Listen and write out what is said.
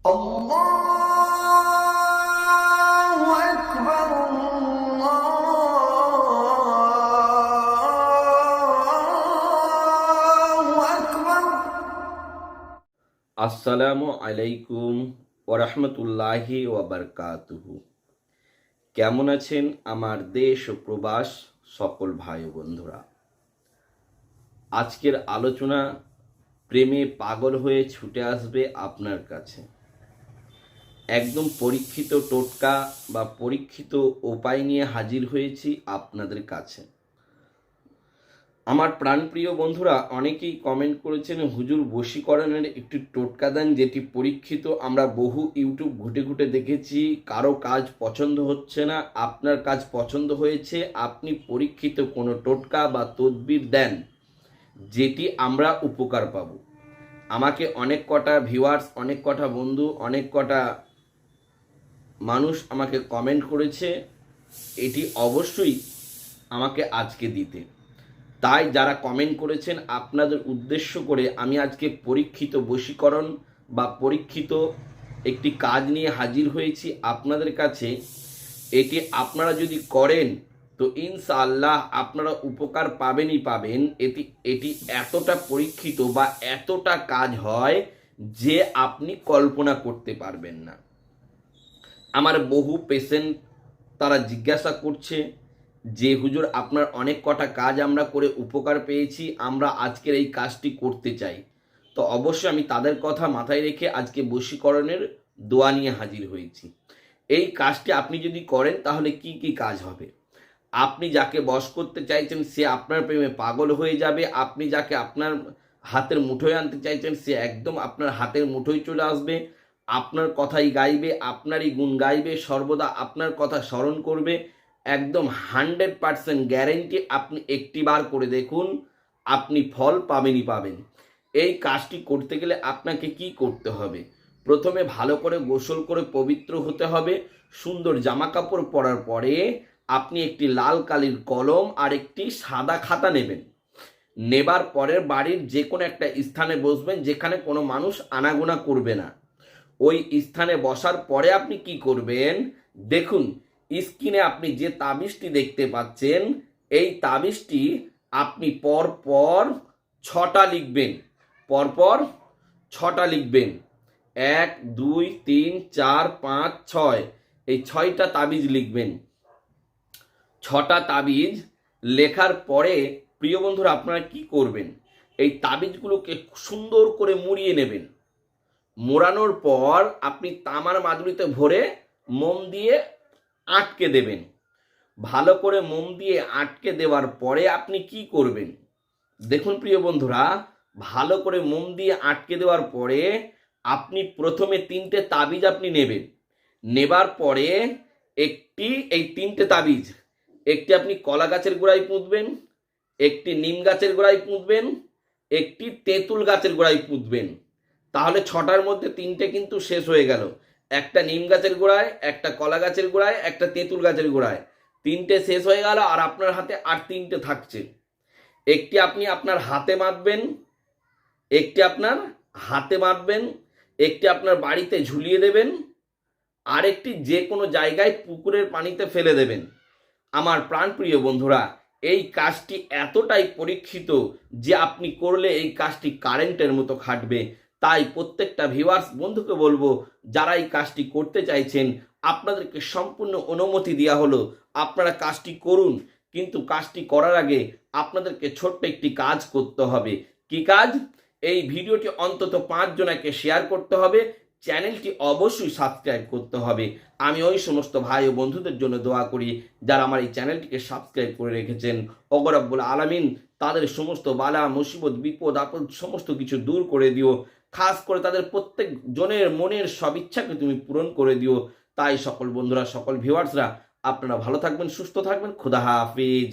আসসালামু আলাইকুম ওরহমতুল্লাহি ওবরকাতুহু কেমন আছেন আমার দেশ ও প্রবাস সকল ভাই বন্ধুরা? আজকের আলোচনা প্রেমে পাগল হয়ে ছুটে আসবে আপনার কাছে। একদম পরীক্ষিত টোটকা বা পরীক্ষিত উপায় নিয়ে হাজির হয়েছি আপনাদের কাছে। আমার প্রাণপ্রিয় বন্ধুরা, অনেকেই কমেন্ট করেছেন, হুজুর, বশীকরণের একটি টোটকা দেন যেটি পরীক্ষিত। আমরা বহু ইউটিউব ঘুটে ঘুটে দেখেছি, কারও কাজ পছন্দ হচ্ছে না, আপনার কাজ পছন্দ হয়েছে, আপনি পরীক্ষিত কোনো টোটকা বা তদবির দেন, যেটি আমরা উপকার পাব। আমাকে অনেক কটা ভিউয়ার্স অনেক কটা বন্ধু, অনেক কটা মানুষ আমাকে কমেন্ট করেছে, এটি অবশ্যই আমাকে আজকে দিতে। তাই যারা কমেন্ট করেছেন, আপনাদের উদ্দেশ্য করে আমি আজকে পরীক্ষিত বশীকরণ বা পরীক্ষিত একটি কাজ নিয়ে হাজির হয়েছি আপনাদের কাছে। এটি আপনারা যদি করেন, তো ইনশাআল্লাহ আপনারা উপকার পাবেনই পাবেন। এটি এটি এতটা পরীক্ষিত বা এতটা কাজ হয় যে আপনি কল্পনা করতে পারবেন না। আমার বহু পেশেন্ট তারা জিজ্ঞাসা করছে যে, হুজুর, আপনার অনেক কটা কাজ আমরা করে উপকার পেয়েছি, আমরা আজকের এই কাজটি করতে চাই। তো অবশ্যই আমি তাদের কথা মাথায় রেখে আজকে বশীকরণের দোয়া নিয়ে হাজির হয়েছি। এই কাজটি আপনি যদি করেন, তাহলে কি কি কাজ হবে? আপনি যাকে বশ করতে চাইছেন, সে আপনার প্রেমে পাগল হয়ে যাবে। আপনি যাকে আপনার হাতের মুঠোয় আনতে চাইছেন, সে একদম আপনার হাতের মুঠোয় চলে আসবে। আপনার কথাই গাইবে, আপনারই গুণ গাইবে, সর্বদা আপনার কথা স্মরণ করবে। একদম হান্ড্রেড পারসেন্ট গ্যারেন্টি আপনি একটি বার করে দেখুন, আপনি ফল পাবেনই পাবেন। এই কাজটি করতে গেলে আপনাকে কি করতে হবে? প্রথমে ভালো করে গোসল করে পবিত্র হতে হবে। সুন্দর জামা কাপড় পরার পরে আপনি একটি লাল কালির কলম আর একটি সাদা খাতা নেবেন। নেবার পরের বাড়ির যে কোনো একটা স্থানে বসবেন, যেখানে কোনো মানুষ আনাগোনা করবে না। ওই স্থানে বসার পরে আপনি কি করবেন? দেখুন, স্ক্রিনে আপনি যে তাবিজটি দেখতে পাচ্ছেন, এই তাবিজটি আপনি পর পর ছটা লিখবেন। পরপর ছটা লিখবেন। এক, দুই, তিন, চার, পাঁচ, ছয়। এই ছয়টা তাবিজ লিখবেন। ছটা তাবিজ লেখার পরে, প্রিয় বন্ধুরা, আপনারা কি করবেন? এই তাবিজগুলোকে সুন্দর করে মুড়িয়ে নেবেন। মোড়ানোর পর আপনি তামার মাদুরিতে ভরে মোম দিয়ে আটকে দেবেন। ভালো করে মোম দিয়ে আটকে দেওয়ার পরে আপনি কি করবেন? দেখুন প্রিয় বন্ধুরা, ভালো করে মোম দিয়ে আটকে দেওয়ার পরে আপনি প্রথমে তিনটে তাবিজ আপনি নেবেন। নেবার পরে একটি, এই তিনটে তাবিজ, একটি আপনি কলা গাছের গোড়ায় পুঁতবেন, একটি নিম গাছের গোড়ায় পুঁতবেন, একটি তেঁতুল গাছের গোড়ায় পুঁতবেন। তাহলে ছটার মধ্যে তিনটে কিন্তু শেষ হয়ে গেল। একটা নিম গাছের গোড়ায়, একটা কলা গাছের গোড়ায়, একটা তেঁতুল গাছের গোড়ায়। তিনটে শেষ হয়ে গেল আর আপনার হাতে আর তিনটে থাকছে। একটি আপনি আপনার হাতে বাঁধবেন একটি আপনার হাতে বাঁধবেন একটি আপনার বাড়িতে ঝুলিয়ে দেবেন আরেকটি যে কোনো জায়গায় পুকুরের পানিতে ফেলে দেবেন। আমার প্রাণপ্রিয় বন্ধুরা, এই কাজটি এতটাই পরীক্ষিত যে আপনি করলে এই কাজটি কারেন্টের মতো খাটবে। তাই প্রত্যেকটা ভিউয়ার্স বন্ধুকে বলব যারা এই কাজটি করতে চাইছেন, আপনাদেরকে সম্পূর্ণ অনুমতি দেওয়া হলো, আপনারা কাজটি করুন। কিন্তু কাজটি করার আগে আপনাদেরকে ছোট্ট একটি কাজ করতে হবে। কি কাজ? এই ভিডিওটি অন্তত পাঁচ জনাকে শেয়ার করতে হবে, চ্যানেলটি অবশ্যই সাবস্ক্রাইব করতে হবে। আমি ওই সমস্ত ভাই ও বন্ধুদের জন্য দোয়া করি, যারা আমার এই চ্যানেলটিকে সাবস্ক্রাইব করে রেখেছেন। অগরব্বুল আলামিন, তাদের সমস্ত বালা, মুসিবত, বিপদ, আপদ, সমস্ত কিছু দূর করে দিও। খাস করে তাদের প্রত্যেক জনের মনের সব ইচ্ছাকে তুমি পূরণ করে দিও। তাই সকল বন্ধুরা, সকল ভিউয়ার্সরা আপনারা ভালো থাকবেন, সুস্থ থাকবেন। খুদা হাফিজ।